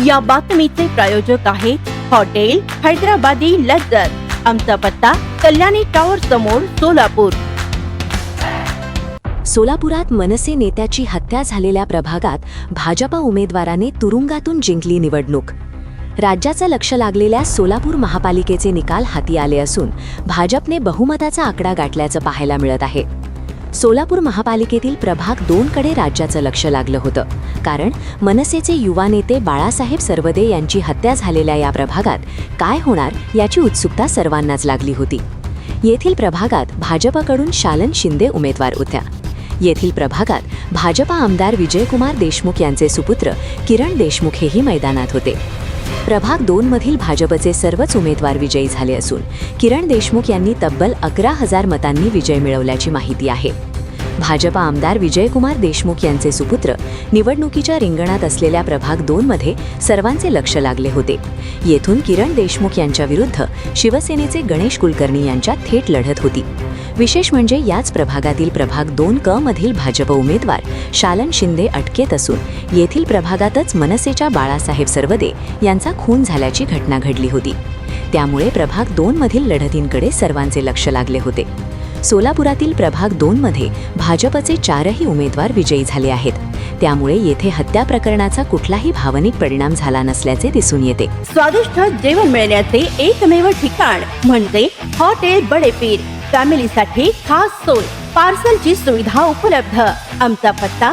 या बातमीचे प्रायोजक आहेत हॉटेल हैदराबादी लज्जत आमचा पत्ता कल्याणी टॉवर समोर सोलापूर. सोलापुरात मनसे नेत्याची हत्या झालेल्या प्रभागात भाजपा उमेदवाराने तुरुंगातून जिंकली निवडणूक. राज्याचं लक्ष लागलेल्या सोलापूर महापालिकेचे निकाल हाती आले असून भाजपने बहुमताचा आकडा गाठल्याचं पाहायला मिळत आहे. सोलापूर महापालिकेतील प्रभाग दोनकडे राज्याचं लक्ष लागलं होतं. कारण मनसेचे युवा नेते बाळासाहेब सर्वदे यांची हत्या झालेल्या या प्रभागात काय होणार याची उत्सुकता सर्वांनाच लागली होती. येथील प्रभागात भाजपकडून शालन शिंदे उमेदवार होत्या. येथील प्रभागात भाजपा आमदार विजयकुमार देशमुख यांचे सुपुत्र किरण देशमुख हेही मैदानात होते. प्रभाग दोनमधील भाजपचे सर्वच उमेदवार विजयी झाले असून किरण देशमुख यांनी तब्बल अकरा हजार मतांनी विजय मिळवल्याची माहिती आहे. भाजपा आमदार विजयकुमार देशमुख यांचे सुपुत्र निवडणुकीच्या रिंगणात असलेल्या प्रभाग दोनमध्ये सर्वांचे लक्ष लागले होते. येथून किरण देशमुख यांच्याविरुद्ध शिवसेनेचे गणेश कुलकर्णी यांच्यात थेट लढत होती. विशेष म्हणजे याच प्रभागातील प्रभाग दोन क मधील भाजप उमेदवार शालन शिंदे अटकेत असून येथील प्रभागातच मनसेच्या बाळासाहेब सरवदे यांचा खून झाल्याची घटना घडली होती. त्यामुळे प्रभाग दोन मधील लढतींकडे सर्वांचे लक्ष लागले होते. सोलापुरातील प्रभाग दोनमध्ये भाजपचे चारही उमेदवार विजयी झाले आहेत. त्यामुळे येथे हत्या प्रकरणाचा कुठलाही भावनिक परिणाम झाला नसल्याचे दिसून येते. स्वादिष्ट जेवण मिळण्याचे एकमेव ठिकाण म्हणजे हॉटेल बडेपीर. फॅमिलीसाठी खास सोय पार्सलची सुविधा उपलब्ध. आमचा पत्ता